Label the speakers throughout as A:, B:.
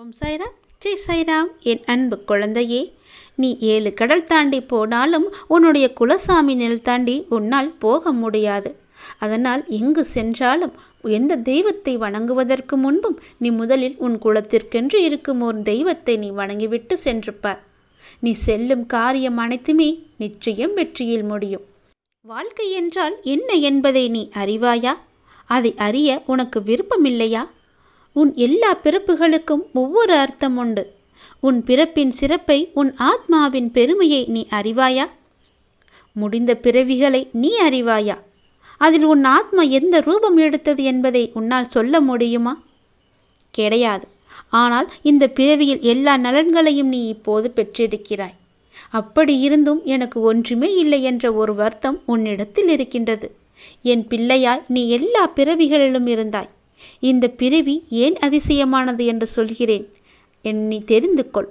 A: ஓம் சாய்ராம். ஜெய் சாய்ராம். என் அன்பு குழந்தையே நீ ஏழு கடல் தாண்டி போனாலும் உன்னுடைய குலசாமி நெல் தாண்டி உன்னால் போக முடியாது. அதனால் எங்கு சென்றாலும் எந்த தெய்வத்தை வணங்குவதற்கு முன்பும் நீ முதலில் உன் குலத்திற்கென்று இருக்கும் ஒரு தெய்வத்தை நீ வணங்கிவிட்டு சென்றுப்பார் நீ செல்லும் காரியம் அனைத்துமே நிச்சயம் வெற்றியில் முடியும். வாழ்க்கை என்றால் என்ன என்பதை நீ அறிவாயா? அதை அறிய உனக்கு விருப்பமில்லையா? உன் எல்லா பிறப்புகளுக்கும் ஒவ்வொரு அர்த்தம் உண்டு. உன் பிறப்பின் சிறப்பை உன் ஆத்மாவின் பெருமையை நீ அறிவாயா? முடிந்த பிறவிகளை நீ அறிவாயா? அதில் உன் ஆத்மா எந்த ரூபம் எடுத்தது என்பதை உன்னால் சொல்ல முடியுமா? கிடையாது. ஆனால் இந்த பிறவியில் எல்லா நலன்களையும் நீ இப்போது பெற்றிருக்கிறாய். அப்படி இருந்தும் எனக்கு ஒன்றுமே இல்லை என்ற ஒரு வருத்தம் உன்னிடத்தில் இருக்கின்றது. என் பிள்ளையாய் நீ எல்லா பிறவிகளிலும் இருந்தாய். இந்த பிறவி ஏன் அதிசயமானது என்று சொல்கிறேன். என்னை தெரிந்து கொள்.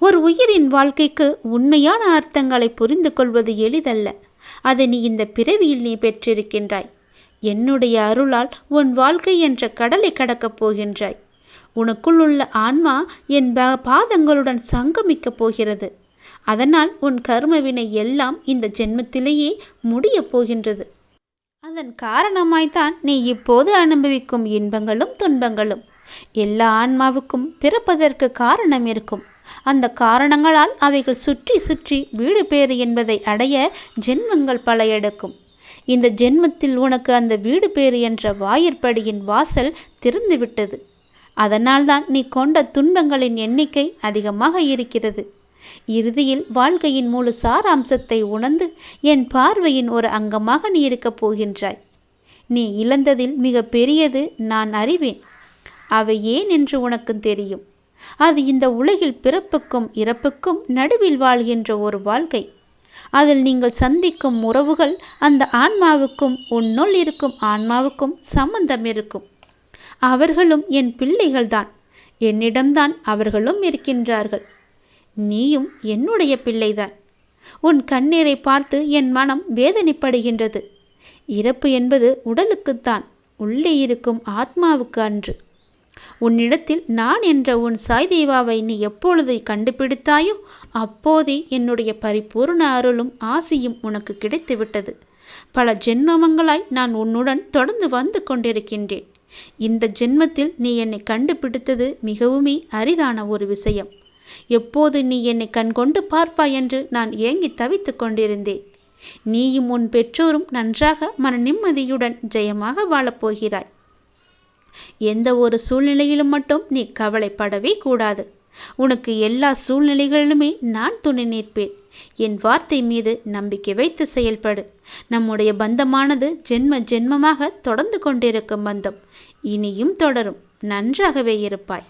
A: ஒரு உயிரின் வாழ்க்கைக்கு உண்மையான அர்த்தங்களை புரிந்து கொள்வது எளிதல்ல. அதை நீ இந்த பிறவியில் நீ பெற்றிருக்கின்றாய். என்னுடைய அருளால் உன் வாழ்க்கை என்ற கடலை கடக்கப் போகின்றாய். உனக்குள் உள்ள ஆன்மா என் பாதங்களுடன் சங்கமிக்கப் போகிறது. அதனால் உன் கர்மவினை எல்லாம் இந்த ஜென்மத்திலேயே முடியப் போகின்றது. அதன் காரணமாய்த்தான் நீ இப்போது அனுபவிக்கும் இன்பங்களும் துன்பங்களும். எல்லா ஆன்மாவுக்கும் பிறப்பதற்கு காரணம் இருக்கும். அந்த காரணங்களால் அவைகள் சுற்றி சுற்றி வீடு பேறு என்பதை அடைய ஜென்மங்கள் பல எடுக்கும். இந்த ஜென்மத்தில் உனக்கு அந்த வீடு பேறு என்ற வாயிற்படியின் வாசல் திறந்துவிட்டது. அதனால்தான் நீ கொண்ட துன்பங்களின் எண்ணிக்கை அதிகமாக இருக்கிறது. இறுதியில் வாழ்க்கையின் முழு சாராம்சத்தை உணர்ந்து என் பார்வையின் ஒரு அங்கமாக நீ இருக்கப் போகின்றாய். நீ இழந்ததில் மிக பெரியது நான் அறிவேன். அவை ஏன் என்று உனக்கு தெரியும். அது இந்த உலகில் பிறப்புக்கும் இறப்புக்கும் நடுவில் வாழ்கின்ற ஒரு வாழ்க்கை. அதில் நீங்கள் சந்திக்கும் உறவுகள் அந்த ஆன்மாவுக்கும் உன்னுள் இருக்கும் ஆன்மாவுக்கும் சம்பந்தம் இருக்கும். அவர்களும் என் பிள்ளைகள்தான். என்னிடம்தான் அவர்களும் இருக்கின்றார்கள். நீயும் என்னுடைய பிள்ளைதான். உன் கண்ணீரை பார்த்து என் மனம் வேதனைப்படுகின்றது. இறப்பு என்பது உடலுக்குத்தான் உள்ளே இருக்கும் ஆத்மாவுக்கு அன்று. உன்னிடத்தில் நான் என்ற உன் சாய் தேவாவை நீ எப்பொழுது கண்டுபிடித்தாயோ அப்போதே என்னுடைய பரிபூர்ண அருளும் ஆசியும் உனக்கு கிடைத்துவிட்டது. பல ஜென்மங்களாய் நான் உன்னுடன் தொடர்ந்து வந்து கொண்டிருக்கின்றேன். இந்த ஜென்மத்தில் நீ என்னை கண்டுபிடித்தது மிகவுமே அரிதான ஒரு விஷயம். எப்போது நீ என்னை கண்கொண்டு பார்ப்பாய் என்று நான் ஏங்கி தவித்து கொண்டிருந்தேன். நீயும் உன் பெற்றோரும் நன்றாக மன நிம்மதியுடன் ஜெயமாக வாழப்போகிறாய் எந்த ஒரு சூழ்நிலையிலும் மட்டும் நீ கவலைப்படவே கூடாது. உனக்கு எல்லா சூழ்நிலைகளிலுமே நான் துணை நிற்பேன். என் வார்த்தை மீது நம்பிக்கை வைத்து செயல்படு. நம்முடைய பந்தமானது ஜென்ம ஜென்மமாக தொடர்ந்து கொண்டிருக்கும் பந்தம். இனியும் தொடரும். நன்றாகவே இருப்பாய்.